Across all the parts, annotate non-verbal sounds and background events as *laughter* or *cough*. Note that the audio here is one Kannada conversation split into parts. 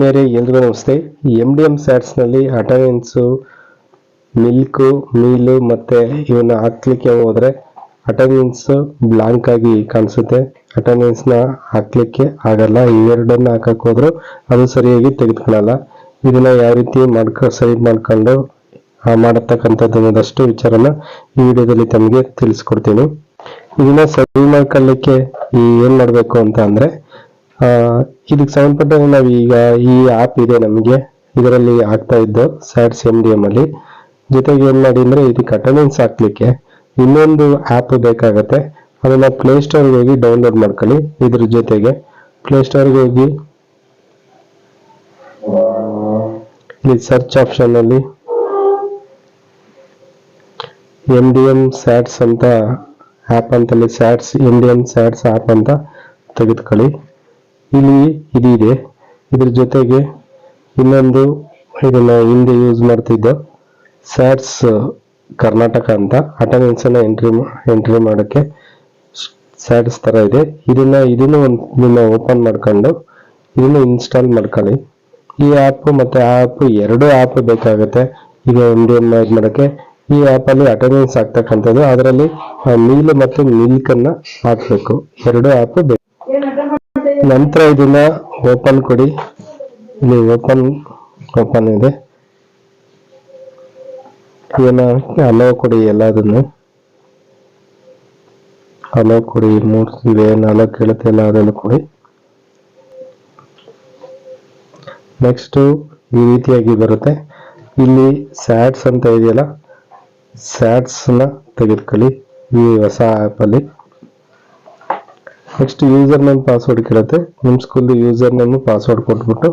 ಆತ್ಮೀಯರೇ ಎಲ್ರಿಗೂ ನಮಸ್ತೆ. ಎಂ ಡಿ ಎಂ ಸ್ಯಾಟ್ಸ್ನಲ್ಲಿ ಅಟೆಂಡೆನ್ಸು ಮಿಲ್ಕು ಮೀಲು ಮತ್ತು ಇವನ್ನ ಹಾಕ್ಲಿಕ್ಕೆ ಹೋದರೆ ಅಟೆಂಡೆನ್ಸ್ ಬ್ಲಾಂಕ್ ಆಗಿ ಕಾಣಿಸುತ್ತೆ. ಅಟೆಂಡೆನ್ಸ್ನ ಹಾಕ್ಲಿಕ್ಕೆ ಆಗಲ್ಲ. ಇವೆರಡನ್ನ ಹಾಕಕ್ಕೆ ಹೋದ್ರು ಅದು ಸರಿಯಾಗಿ ತೆಗೆದುಕೊಳ್ಳಲ್ಲ ಇದನ್ನ ಯಾವ ರೀತಿ ಮಾಡ್ಕೊ, ಸರಿ ಮಾಡ್ಕೊಂಡು ಮಾಡತಕ್ಕಂಥದ್ದು ವಿಚಾರನ ಈ ವಿಡಿಯೋದಲ್ಲಿ ತಮಗೆ ತಿಳಿಸ್ಕೊಡ್ತೀನಿ. ಇದನ್ನ ಸರಿ ಮಾಡ್ಕೊಳ್ಳಿಕ್ಕೆ ಈ ಏನ್ ಮಾಡಬೇಕು ಅಂತ ಅಂದ್ರೆ ಇದಕ್ಕೆ ಸಂಬಂಧಪಟ್ಟ ಈಗ ಈ ಆ್ಯಪ್ ಇದೆ ನಮಗೆ. ಇದರಲ್ಲಿ ಆಗ್ತಾ ಇದ್ದು ಸ್ಯಾಟ್ಸ್ ಎಂ ಡಿ ಎಂ ಅಲ್ಲಿ. ಜೊತೆಗೆ ಏನು ಮಾಡಿ ಅಂದರೆ ಇದಕ್ಕೆ ಅಟೆಂಡೆನ್ಸ್ ಹಾಕ್ಲಿಕ್ಕೆ ಇನ್ನೊಂದು ಆ್ಯಪ್ ಬೇಕಾಗತ್ತೆ. ಅದನ್ನು ಪ್ಲೇ ಸ್ಟೋರ್ಗೆ ಹೋಗಿ ಡೌನ್ಲೋಡ್ ಮಾಡ್ಕೊಳ್ಳಿ. ಇದ್ರ ಜೊತೆಗೆ ಪ್ಲೇ ಸ್ಟೋರ್ಗೆ ಹೋಗಿ ಇಲ್ಲಿ ಸರ್ಚ್ ಆಪ್ಷನ್ ಅಲ್ಲಿ ಎಂ ಡಿ ಎಂ ಸ್ಯಾಟ್ಸ್ ಅಂತ ಆ್ಯಪ್ ಅಂತಲ್ಲಿ SATS M D M SATS app ಅಂತ ತೆಗೆದುಕೊಳ್ಳಿ. ಇಲ್ಲಿ ಇದಿದೆ. ಇದ್ರ ಜೊತೆಗೆ ಇನ್ನೊಂದು ಇದನ್ನ ಹಿಂದೆ ಯೂಸ್ ಮಾಡ್ತಿದ್ದೆ. ಸ್ಯಾಟ್ಸ್ ಕರ್ನಾಟಕ ಅಂತ. ಅಟೆಂಡೆನ್ಸ್ ಅನ್ನ ಎಂಟ್ರಿ ಎಂಟ್ರಿ ಮಾಡೋಕ್ಕೆ ಸ್ಯಾಟ್ಸ್ ತರ ಇದೆ. ಇದನ್ನ, ಇದನ್ನು ಒಂದು ಓಪನ್ ಮಾಡ್ಕೊಂಡು ಇದನ್ನ ಇನ್ಸ್ಟಾಲ್ ಮಾಡ್ಕೊಳ್ಳಿ. ಈ ಆ್ಯಪ್ ಮತ್ತೆ ಆ ಆ್ಯಪ್ ಎರಡು ಆ್ಯಪ್ ಬೇಕಾಗುತ್ತೆ. ಈಗ ಒಂದು ಇದು ಮಾಡೋಕ್ಕೆ ಈ ಆ್ಯಪಲ್ಲಿ ಅಟೆಂಡೆನ್ಸ್ ಆಗ್ತಕ್ಕಂಥದ್ದು. ಅದರಲ್ಲಿ ನೀಲು ಮತ್ತು ಮಿಲ್ಕನ್ನು ಹಾಕ್ಬೇಕು. ಎರಡು ಆ್ಯಪ್ ಬೇಕು. ನಂತರ ಇದನ್ನ ಓಪನ್ ಕೊಡಿ. ಇಲ್ಲಿ ಓಪನ್ ಓಪನ್ ಇದೆ. ಇದನ್ನ ಅಲೋ ಕೊಡಿ ಎಲ್ಲದನ್ನು. ಅಲೋ ಕೊಡಿ, ಮೂರು ಇದೆ, ನಾಲ್ಕು ಕೇಳುತ್ತೆ ಎಲ್ಲ ಅದನ್ನು ಕೊಡಿ. ನೆಕ್ಸ್ಟ್ ಈ ರೀತಿಯಾಗಿ ಬರುತ್ತೆ. ಇಲ್ಲಿ ಸ್ಯಾಟ್ಸ್ ಅಂತ ಇದೆಯಲ್ಲ ಸ್ಯಾಟ್ಸ್ನ ತೆಗೆದುಕೊಳ್ಳಿ. ಈ ಹೊಸ ಆಪ್ ಅಲ್ಲಿ. ನೆಕ್ಸ್ಟ್ ಯೂಸರ್ ನೇಮ್ ಪಾಸ್ವರ್ಡ್ ಕೇಳುತ್ತೆ. ನಿಮ್ಮ ಸ್ಕೂಲ್ ಯೂಸರ್ ನೇಮ್ ಪಾಸ್ವರ್ಡ್ ಕೊಟ್ಬಿಟ್ಟು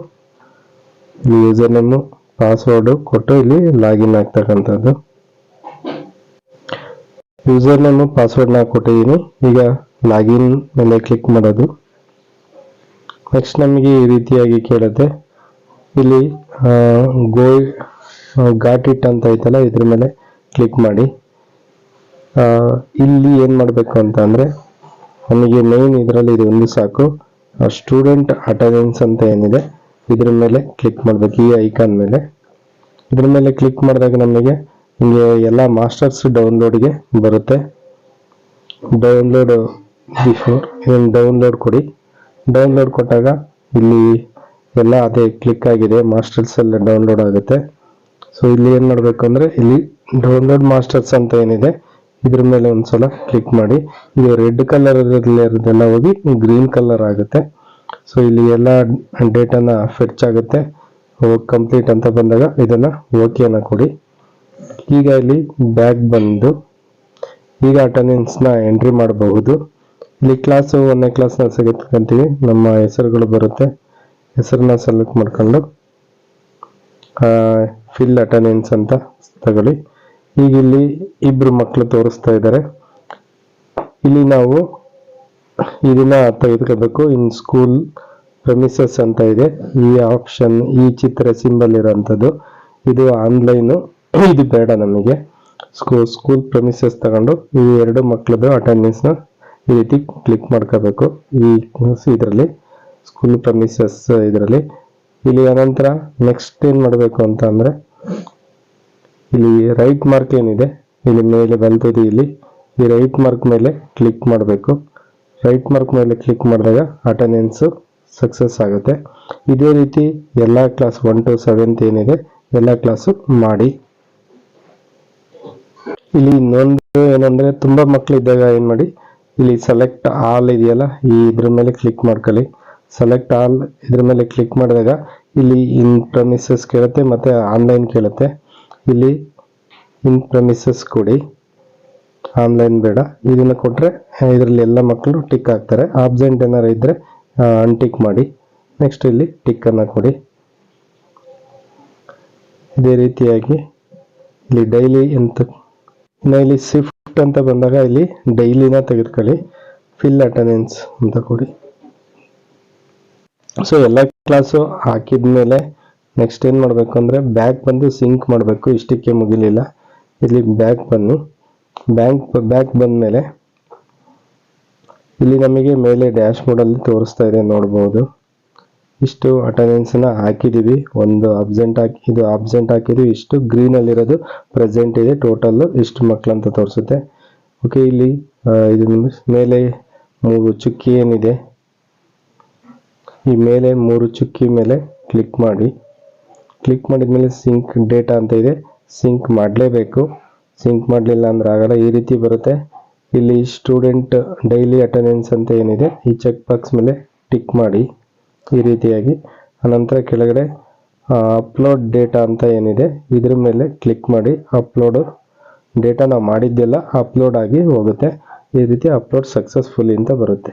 ಯೂಸರ್ ನೇಮ್ ಪಾಸ್ವರ್ಡ್ ಕೊಟ್ಟು ಇಲ್ಲಿ ಲಾಗಿನ್ ಆಗ್ತಕ್ಕಂಥದ್ದು. ಯೂಸರ್ ನೇಮ್ ಪಾಸ್ವರ್ಡ್ ನಾ ಕೊಟ್ಟಿದ್ದೀನಿ ಈಗ ಲಾಗಿನ್ ಮೇಲೆ ಕ್ಲಿಕ್ ಮಾಡೋದು. ನೆಕ್ಸ್ಟ್ ನಮಗೆ ಈ ರೀತಿಯಾಗಿ ಕೇಳುತ್ತೆ. ಇಲ್ಲಿ ಗೋ ಘಾಟ್ ಇಟ್ ಅಂತ ಐತಲ್ಲ, ಇದ್ರ ಮೇಲೆ ಕ್ಲಿಕ್ ಮಾಡಿ. ಇಲ್ಲಿ ಏನು ಮಾಡಬೇಕು ಅಂತ ಅಂದ್ರೆ ನಮಗೆ ಮೇನ್ ಇದರಲ್ಲಿ ಇದು ಒಂದು ಸಾಕು. ಸ್ಟೂಡೆಂಟ್ ಅಟೆಂಡೆನ್ಸ್ ಅಂತ ಏನಿದೆ, ಇದ್ರ ಮೇಲೆ ಕ್ಲಿಕ್ ಮಾಡಬೇಕು, ಈ ಐಕಾನ್ ಮೇಲೆ. ಇದ್ರ ಮೇಲೆ ಕ್ಲಿಕ್ ಮಾಡಿದಾಗ ನಮಗೆ ನಿಮಗೆ ಎಲ್ಲ ಮಾಸ್ಟರ್ಸ್ ಡೌನ್ಲೋಡ್ಗೆ ಬರುತ್ತೆ. ಡೌನ್ಲೋಡ್ ಬಿಫೋರ್ ಇದನ್ನು ಡೌನ್ಲೋಡ್ ಕೊಡಿ. ಡೌನ್ಲೋಡ್ ಕೊಟ್ಟಾಗ ಇಲ್ಲಿ ಎಲ್ಲ ಅದೇ ಕ್ಲಿಕ್ ಆಗಿದೆ ಮಾಸ್ಟರ್ಸ್ ಎಲ್ಲ ಡೌನ್ಲೋಡ್ ಆಗುತ್ತೆ. ಸೊ ಇಲ್ಲಿ ಏನು ಮಾಡಬೇಕು ಅಂದರೆ, ಇಲ್ಲಿ ಡೌನ್ಲೋಡ್ ಮಾಸ್ಟರ್ಸ್ ಅಂತ ಏನಿದೆ ಇದ್ರ ಮೇಲೆ ಒಂದ್ಸಲ ಕ್ಲಿಕ್ ಮಾಡಿ. ಇದು ರೆಡ್ ಕಲರ್ ಇರೋದೆಲ್ಲ ಹೋಗಿ ಗ್ರೀನ್ ಕಲರ್ ಆಗುತ್ತೆ. ಸೊ ಇಲ್ಲಿ ಎಲ್ಲ ಡೇಟಾನ ಫೆಚ್ ಆಗುತ್ತೆ. ಕಂಪ್ಲೀಟ್ ಅಂತ ಬಂದಾಗ ಇದನ್ನ ಓಕೆನ ಕೊಡಿ. ಈಗ ಇಲ್ಲಿ ಬ್ಯಾಕ್ ಬಂದು ಈಗ ಅಟೆಂಡೆನ್ಸ್ನ ಎಂಟ್ರಿ ಮಾಡಬಹುದು. ಇಲ್ಲಿ ಕ್ಲಾಸ್ ಒಂದನೇ ಕ್ಲಾಸ್ನ ಸೆಗೆತ್ಕೊಂತೀವಿ ನಮ್ಮ ಹೆಸರುಗಳು ಬರುತ್ತೆ. ಹೆಸರನ್ನ ಸೆಲೆಕ್ಟ್ ಮಾಡ್ಕೊಂಡು ಫಿಲ್ ಅಟೆಂಡೆನ್ಸ್ ಅಂತ ತಗೊಳ್ಳಿ. ಈಗ ಇಲ್ಲಿ ಇಬ್ರು ಮಕ್ಕಳು ತೋರಿಸ್ತಾ ಇದ್ದಾರೆ ಇಲ್ಲಿ ನಾವು ಇದನ್ನ ತೆಗೆದುಕೋಬೇಕು ಇನ್ ಸ್ಕೂಲ್ ಪ್ರಮಿಸಸ್ ಅಂತ ಇದೆ. ಈ ಆಪ್ಷನ್ ಈ ಚಿತ್ರ ಸಿಂಬಲ್ ಇರೋಂಥದ್ದು ಇದು ಆನ್ಲೈನು ಇದು ಬೇಡ ನಮಗೆ. ಸ್ಕೂಲ್ ಸ್ಕೂಲ್ ಪ್ರಮಿಸಸ್ ತಗೊಂಡು ಈ ಎರಡು ಮಕ್ಕಳದು ಅಟೆಂಡೆನ್ಸ್ನ ಈ ರೀತಿ ಕ್ಲಿಕ್ ಮಾಡ್ಕೋಬೇಕು. ಈ ಇದರಲ್ಲಿ ಸ್ಕೂಲ್ ಪ್ರಮಿಸಸ್ ಇದರಲ್ಲಿ. ಇಲ್ಲಿ ಅನಂತರ ನೆಕ್ಸ್ಟ್ ಏನು ಮಾಡಬೇಕು ಅಂತ ಅಂದ್ರೆ ಇಲ್ಲಿ ರೈಟ್ ಮಾರ್ಕ್ ಏನಿದೆ? ಇಲ್ಲಿ ಮೇಲೆ ಬಂದಿದೆ ಇಲ್ಲಿ. ಈ ರೈಟ್ ಮಾರ್ಕ್ ಮೇಲೆ ಕ್ಲಿಕ್ ಮಾಡಬೇಕು. ರೈಟ್ ಮಾರ್ಕ್ ಮೇಲೆ ಕ್ಲಿಕ್ ಮಾಡಿದಾಗ ಅಟೆಂಡೆನ್ಸು ಸಕ್ಸಸ್ ಆಗುತ್ತೆ. ಇದೇ ರೀತಿ ಎಲ್ಲ ಕ್ಲಾಸ್ ಒನ್ ಟು ಸೆವೆಂತ್ ಏನಿದೆ, ಎಲ್ಲ ಕ್ಲಾಸು ಮಾಡಿ. ಇಲ್ಲಿ ಇನ್ನೊಂದು ಏನಂದರೆ, ತುಂಬ ಮಕ್ಕಳು ಇದ್ದಾಗ ಏನು ಮಾಡಿ? ಇಲ್ಲಿ ಸೆಲೆಕ್ಟ್ ಆಲ್ ಇದೆಯಲ್ಲ, ಈ ಇದ್ರ ಮೇಲೆ ಕ್ಲಿಕ್ ಮಾಡ್ಕೊಳ್ಳಿ. ಸೆಲೆಕ್ಟ್ ಆಲ್ ಇದ್ರ ಮೇಲೆ ಕ್ಲಿಕ್ ಮಾಡಿದಾಗ ಇಲ್ಲಿ ಇನ್ ಪ್ರಮಿಸಸ್ ಕೇಳುತ್ತೆ, ಮತ್ತೆ ಆನ್ಲೈನ್ ಕೇಳುತ್ತೆ. ಇಲ್ಲಿ ಇನ್ ಪ್ರಮಿಸಸ್ ಕೊಡಿ. ಆನ್ಲೈನ್ ಬೇಡ. ಇದನ್ನು ಕೊಟ್ಟರೆ ಇದರಲ್ಲಿ ಎಲ್ಲ ಮಕ್ಕಳು ಟಿಕ್ ಹಾಕ್ತಾರೆ ಆಬ್ಸೆಂಟ್ ಏನಾರು ಇದ್ದರೆ ಅನ್ಟಿಕ್ ಮಾಡಿ. ನೆಕ್ಸ್ಟ್ ಇಲ್ಲಿ ಟಿಕ್ಕನ್ನು ಕೊಡಿ. ಇದೇ ರೀತಿಯಾಗಿ ಇಲ್ಲಿ ಡೈಲಿ ಅಂತ ಇಲ್ಲಿ ಶಿಫ್ಟ್ ಅಂತ ಬಂದಾಗ ಇಲ್ಲಿ ಡೈಲಿನ ತೆಗೆದುಕೊಳ್ಳಿ. ಫಿಲ್ ಅಟೆಂಡೆನ್ಸ್ ಅಂತ ಕೊಡಿ. ಸೊ ಎಲ್ಲ ಕ್ಲಾಸು ಹಾಕಿದ್ಮೇಲೆ ನೆಕ್ಸ್ಟ್ ಏನು ಮಾಡಬೇಕು ಅಂದರೆ ಬ್ಯಾಕ್ ಬಂದು ಸಿಂಕ್ ಮಾಡಬೇಕು. ಇಷ್ಟಕ್ಕೆ ಮುಗಿಲಿಲ್ಲ. ಇಲ್ಲಿ ಬ್ಯಾಕ್ ಬನ್ನಿ. ಬ್ಯಾಂಕ್ ಬ್ಯಾಕ್ ಬಂದಮೇಲೆ ಇಲ್ಲಿ ನಮಗೆ ಮೇಲೆ ಡ್ಯಾಶ್ ಬೋರ್ಡಲ್ಲಿ ತೋರಿಸ್ತಾ ಇದೆ ನೋಡ್ಬೋದು. ಇಷ್ಟು ಅಟೆಂಡೆನ್ಸನ್ನ ಹಾಕಿದ್ದೀವಿ ಒಂದು ಅಬ್ಸೆಂಟ್ ಹಾಕಿ ಇದು ಅಬ್ಸೆಂಟ್ ಹಾಕಿದ್ದೀವಿ ಇಷ್ಟು ಗ್ರೀನಲ್ಲಿರೋದು ಪ್ರೆಸೆಂಟ್ ಇದೆ. ಟೋಟಲ್ಲು ಇಷ್ಟು ಮಕ್ಕಳು ಅಂತ ತೋರಿಸುತ್ತೆ. ಓಕೆ ಇಲ್ಲಿ ಇದು ಮೇಲೆ ಮೂರು ಚುಕ್ಕಿ ಏನಿದೆ? ಈ ಮೇಲೆ ಮೂರು ಚುಕ್ಕಿ ಮೇಲೆ ಕ್ಲಿಕ್ ಮಾಡಿ. ಕ್ಲಿಕ್ ಮಾಡಿದ ಮೇಲೆ ಸಿಂಕ್ ಡೇಟಾ ಅಂತ ಇದೆ. ಸಿಂಕ್ ಮಾಡಲೇಬೇಕು. ಸಿಂಕ್ ಮಾಡಲಿಲ್ಲ ಅಂದ್ರೆ ಆಗಲ್ಲ, ಈ ರೀತಿ ಬರುತ್ತೆ. ಇಲ್ಲಿ ಸ್ಟೂಡೆಂಟ್ ಡೈಲಿ ಅಟೆಂಡೆನ್ಸ್ ಅಂತ ಏನಿದೆ, ಈ ಚೆಕ್ ಬಾಕ್ಸ್ ಮೇಲೆ ಟಿಕ್ ಮಾಡಿ, ಈ ರೀತಿಯಾಗಿ. ಅನಂತರ ಕೆಳಗಡೆ ಅಪ್ಲೋಡ್ ಡೇಟಾ ಅಂತ ಏನಿದೆ, ಇದ್ರ ಮೇಲೆ ಕ್ಲಿಕ್ ಮಾಡಿ ಅಪ್ಲೋಡು ಡೇಟಾ ನಾವು ಮಾಡಿದ್ದೆಲ್ಲ ಅಪ್ಲೋಡ್ ಆಗಿ ಹೋಗುತ್ತೆ. ಈ ರೀತಿ ಅಪ್ಲೋಡ್ ಸಕ್ಸಸ್ಫುಲಿ ಅಂತ ಬರುತ್ತೆ.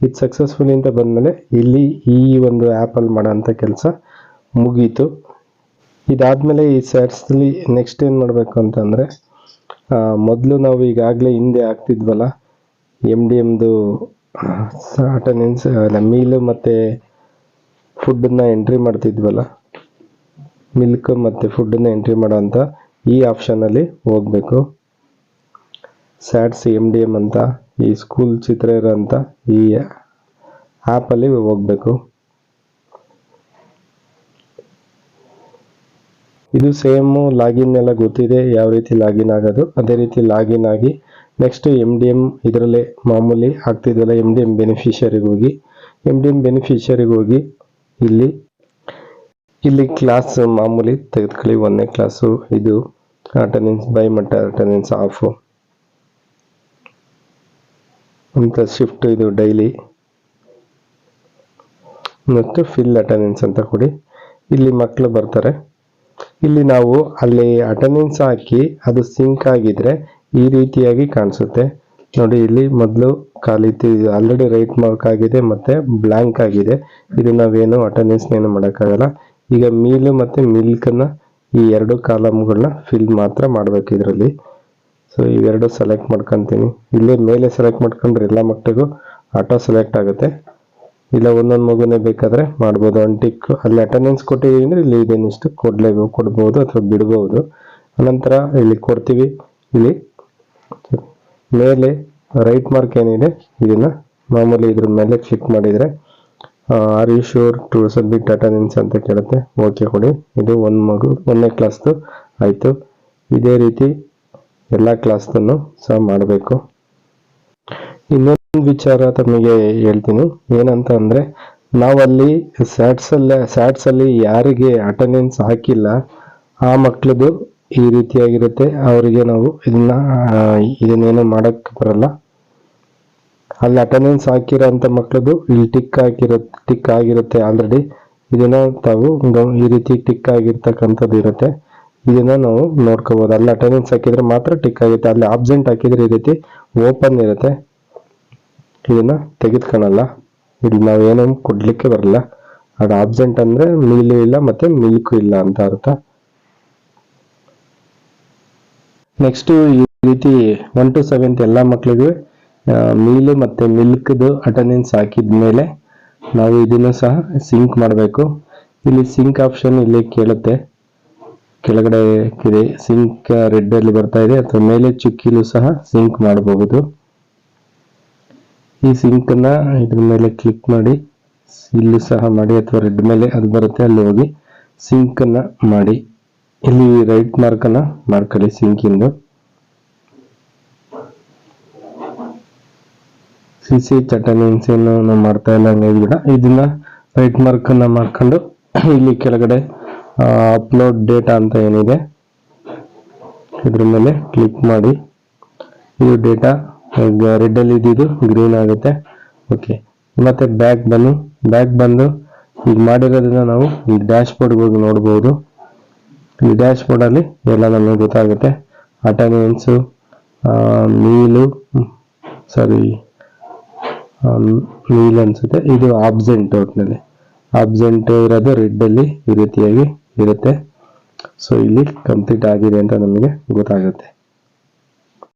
ಇದು ಸಕ್ಸಸ್ಫುಲಿ ಅಂತ ಬಂದಮೇಲೆ ಇಲ್ಲಿ ಈ ಒಂದು ಆ್ಯಪಲ್ಲಿ ಮಾಡೋಂಥ ಕೆಲಸ ಮುಗೀತು. ಇದಾದಮೇಲೆ ಈ ಸ್ಯಾಟ್ಸಲ್ಲಿ ನೆಕ್ಸ್ಟ್ ಏನು ಮಾಡಬೇಕು ಅಂತಂದರೆ ಮೊದಲು ನಾವು ಈಗಾಗಲೇ ಹಿಂದೆ ಆಗ್ತಿದ್ವಲ್ಲ ಎಂ ಡಿ ಎಮ್ದು ಅಟೆಂಡೆನ್ಸ್ ಮೀಲು ಮತ್ತು ಫುಡ್ಡನ್ನ ಎಂಟ್ರಿ ಮಾಡ್ತಿದ್ವಲ್ಲ ಮಿಲ್ಕ್ ಮತ್ತು ಫುಡ್ಡನ್ನ ಎಂಟ್ರಿ ಮಾಡೋಂಥ ಈ ಆಪ್ಷನಲ್ಲಿ ಹೋಗಬೇಕು. ಸ್ಯಾಟ್ಸ್ ಎಂ ಡಿ ಎಂ ಅಂತ, ಈ ಸ್ಕೂಲ್ ಚಿತ್ರ ಇರೋಂಥ ಈ ಆ್ಯಪಲ್ಲಿ ಹೋಗಬೇಕು. ಇದು ಸೇಮು ಲಾಗಿನ್ ಎಲ್ಲ ಗೊತ್ತಿದೆ, ಯಾವ ರೀತಿ ಲಾಗಿನ್ ಆಗೋದು. ಅದೇ ರೀತಿ ಲಾಗಿನ್ ಆಗಿ ನೆಕ್ಸ್ಟ್ ಎಂ ಡಿ ಎಂ ಇದರಲ್ಲೇ ಮಾಮೂಲಿ ಆಗ್ತಿದ್ವಲ್ಲ ಎಂ ಡಿ ಎಂ ಬೆನಿಫಿಷರಿಗೆ ಹೋಗಿ. ಎಂ ಡಿ ಎಂ ಬೆನಿಫಿಷರಿಗೆ ಹೋಗಿ ಇಲ್ಲಿ ಇಲ್ಲಿ ಕ್ಲಾಸ್ ಮಾಮೂಲಿ ತೆಗೆದುಕೊಳ್ಳಿ. ಒಂದನೇ ಕ್ಲಾಸು ಇದು ಅಟೆಂಡೆನ್ಸ್ ಬೈ ಮಟ್ಟ ಅಟೆಂಡೆನ್ಸ್ ಆಫು ಅಂತ ಶಿಫ್ಟ್ ಇದು ಡೈಲಿ ಮತ್ತು ಫಿಲ್ ಅಟೆಂಡೆನ್ಸ್ ಅಂತ ಕೊಡಿ. ಇಲ್ಲಿ ಮಕ್ಕಳು ಬರ್ತಾರೆ. ಇಲ್ಲಿ ನಾವು ಅಲ್ಲಿ ಅಟೆಂಡೆನ್ಸ್ ಹಾಕಿ ಅದು ಸಿಂಕ್ ಆಗಿದ್ರೆ ಈ ರೀತಿಯಾಗಿ ಕಾಣಿಸುತ್ತೆ. ನೋಡಿ, ಇಲ್ಲಿ ಮೊದಲು ಖಾಲಿ ಆಲ್ರೆಡಿ ರೈಟ್ ಮಾರ್ಕ್ ಆಗಿದೆ ಮತ್ತೆ ಬ್ಲ್ಯಾಂಕ್ ಆಗಿದೆ. ಇದು ನಾವೇನು ಅಟೆಂಡೆನ್ಸ್ ಏನು ಮಾಡೋಕ್ಕಾಗಲ್ಲ. ಈಗ ಮೀಲು ಮತ್ತೆ ಮಿಲ್ಕನ್ನ ಈ ಎರಡು ಕಾಲಮ್ಗಳನ್ನ ಫಿಲ್ ಮಾತ್ರ ಮಾಡ್ಬೇಕು ಇದರಲ್ಲಿ. ಸೊ ಇವೆರಡು ಸೆಲೆಕ್ಟ್ ಮಾಡ್ಕೊಂತೀನಿ. ಇಲ್ಲಿ ಮೇಲೆ ಸೆಲೆಕ್ಟ್ ಮಾಡ್ಕೊಂಡ್ರೆ ಎಲ್ಲ ಮಟ್ಟಿಗೂ ಆಟೋ ಸೆಲೆಕ್ಟ್ ಆಗುತ್ತೆ. ಇಲ್ಲ, ಒಂದೊಂದು ಮಗುನೇ ಬೇಕಾದ್ರೆ ಮಾಡ್ಬೋದು. ಅಂಟಿಕ್ ಟಿಕ್ ಅಲ್ಲಿ ಅಟೆಂಡೆನ್ಸ್ ಕೊಟ್ಟಿದ್ದೀವಿ ಅಂದರೆ ಇಲ್ಲಿ ಇದೇನಿಷ್ಟು ಕೊಡ್ಲೇಬೇಕು ಕೊಡ್ಬೋದು ಅಥವಾ ಬಿಡ್ಬೋದು. ಅನಂತರ ಇಲ್ಲಿ ಕೊಡ್ತೀವಿ. ಇಲ್ಲಿ ಮೇಲೆ ರೈಟ್ ಮಾರ್ಕ್ ಏನಿದೆ, ಇದನ್ನ ಮಾಮೂಲಿ ಇದ್ರ ಮೇಲೆ ಕ್ಲಿಕ್ ಮಾಡಿದ್ರೆ are you sure to submit attendance ಅಂತ ಕೇಳುತ್ತೆ. ಓಕೆ ಕೊಡಿ. ಇದು ಒಂದು ಮಗು, ಒಂದನೇ ಕ್ಲಾಸ್ದು ಆಯಿತು. ಇದೇ ರೀತಿ ಎಲ್ಲ ಕ್ಲಾಸ್ದನ್ನು ಸಹ ಮಾಡಬೇಕು. ಇನ್ನೊಂದು ವಿಚಾರ ತಮಗೆ ಹೇಳ್ತೀನಿ. ಏನಂತ ಅಂದ್ರೆ ನಾವಲ್ಲಿ ಸ್ಯಾಟ್ಸ್ ಸ್ಯಾಟ್ಸಲ್ಲಿ ಸ್ಯಾಟ್ಸ್ ಅಲ್ಲಿ ಯಾರಿಗೆ ಅಟೆಂಡೆನ್ಸ್ ಹಾಕಿಲ್ಲ, ಆ ಮಕ್ಳದು ಈ ರೀತಿಯಾಗಿರುತ್ತೆ. ಅವರಿಗೆ ನಾವು ಇದನ್ನ ಇದನ್ನೇನು ಮಾಡಕ್ ಬರಲ್ಲ. ಅಲ್ಲಿ ಅಟೆಂಡೆನ್ಸ್ ಹಾಕಿರೋ ಅಂತ ಮಕ್ಳದು ಇಲ್ಲಿ ಟಿಕ್ ಹಾಕಿರುತ್ತೆ ಟಿಕ್ ಆಗಿರುತ್ತೆ ಆಲ್ರೆಡಿ ಇದನ್ನ ತಾವು ಈ ರೀತಿ ಟಿಕ್ ಆಗಿರ್ತಕ್ಕಂಥದ್ದು ಇರುತ್ತೆ. ಇದನ್ನ ನಾವು ನೋಡ್ಕೋಬಹುದು ಅಲ್ಲಿ ಅಟೆಂಡೆನ್ಸ್ ಹಾಕಿದ್ರೆ ಮಾತ್ರ ಟಿಕ್ ಆಗುತ್ತೆ ಅಲ್ಲಿ ಆಬ್ಸೆಂಟ್ ಹಾಕಿದ್ರೆ ಈ ರೀತಿ ಓಪನ್ ಇರುತ್ತೆ. ಇದನ್ನ ತೆಗೆದುಕೊಳ್ಳಲ್ಲ ಇಲ್ಲಿ ಏನೇನು ಕೊಡ್ಲಿಕ್ಕೆ ಬರಲ್ಲ. ಅದು ಆಬ್ಸೆಂಟ್ ಅಂದ್ರೆ ಮೀಲು ಇಲ್ಲ ಮತ್ತೆ ಮಿಲ್ಕು ಇಲ್ಲ ಅಂತ ಅರ್ಥ. ನೆಕ್ಸ್ಟ್ ಈ ರೀತಿ ಒನ್ ಟು ಸೆವೆಂತ್ ಎಲ್ಲ ಮಕ್ಕಳಿಗೂ ಮೀಲು ಮತ್ತೆ ಮಿಲ್ಕ್ದು ಅಟೆಂಡೆನ್ಸ್ ಹಾಕಿದ್ಮೇಲೆ ನಾವು ಇದನ್ನು ಸಹ ಸಿಂಕ್ ಮಾಡಬೇಕು. ಇಲ್ಲಿ ಸಿಂಕ್ ಆಪ್ಷನ್ ಇಲ್ಲಿ ಕೇಳುತ್ತೆ. ಕೆಳಗಡೆ ಇದೆ. ಸಿಂಕ್ ರೆಡ್ ಅಲ್ಲಿ ಬರ್ತಾ ಇದೆ. ಅಥವಾ ಮೇಲೆ ಚುಕ್ಕಿಲು ಸಹ ಸಿಂಕ್ ಮಾಡಬಹುದು ಈ ಸಿಂಕ್ನ ಇದ್ರ ಮೇಲೆ ಕ್ಲಿಕ್ ಮಾಡಿ, ಇಲ್ಲಿ ಸಹ ಮಾಡಿ ಅಥವಾ ರೆಡ್ ಮೇಲೆ ಅದು ಬರುತ್ತೆ, ಅಲ್ಲಿ ಹೋಗಿ ಸಿಂಕ್ ಅನ್ನ ಮಾಡಿ. ಇಲ್ಲಿ ರೈಟ್ ಮಾರ್ಕ್ ಅನ್ನ ಮಾಡ್ಕೊಳ್ಳಿ ಸಿಂಕ್ ಇಂದು. ಸಿ ಸಿ ಅಟೆಂಡೆನ್ಸ್ ಏನು ನಾವು ಮಾಡ್ತಾ ಇಲ್ಲ ಹಂಗಾಗಿ ಬಿಡ ಇದನ್ನ ರೈಟ್ ಮಾರ್ಕ್ ಅನ್ನ ಮಾಡ್ಕೊಂಡು *clears throat* ಇಲ್ಲಿ ಕೆಳಗಡೆ ಅಪ್ಲೋಡ್ ಡೇಟಾ ಅಂತ ಏನಿದೆ, ಇದ್ರ ಮೇಲೆ ಕ್ಲಿಕ್ ಮಾಡಿ. ಇದು ಡೇಟಾ ರೆಡ್ ಅಲ್ಲಿ ಇದ್ದಿದ್ದು ಗ್ರೀನ್ ಆಗುತ್ತೆ. ಓಕೆ ಮತ್ತೆ ಬ್ಯಾಕ್ ಬನ್ನಿ. ಬ್ಯಾಕ್ ಬಂದು ಈಗ ಮಾಡಿರೋದನ್ನ ನಾವು ಈ ಡ್ಯಾಶ್ ಬೋರ್ಡ್ ಹೋಗಿ ನೋಡ್ಬೋದು. ಈ ಡ್ಯಾಶ್ ಬೋರ್ಡ್ ಅಲ್ಲಿ ಎಲ್ಲ ನಮಗೆ ಗೊತ್ತಾಗುತ್ತೆ. ಅಟೆಂಡೆನ್ಸು ಮೀಲು ಸಾರಿ ಮೀಲ್ ಅನ್ಸುತ್ತೆ. ಇದು ಆಬ್ಸೆಂಟ್ ಒಟ್ನಲ್ಲಿ. ಆಬ್ಸೆಂಟ್ ಇರೋದು ರೆಡ್ ಅಲ್ಲಿ ಈ ರೀತಿಯಾಗಿ ಇರುತ್ತೆ. ಸೊ ಇಲ್ಲಿ ಕಂಪ್ಲೀಟ್ ಆಗಿದೆ ಅಂತ ನಮಗೆ ಗೊತ್ತಾಗುತ್ತೆ.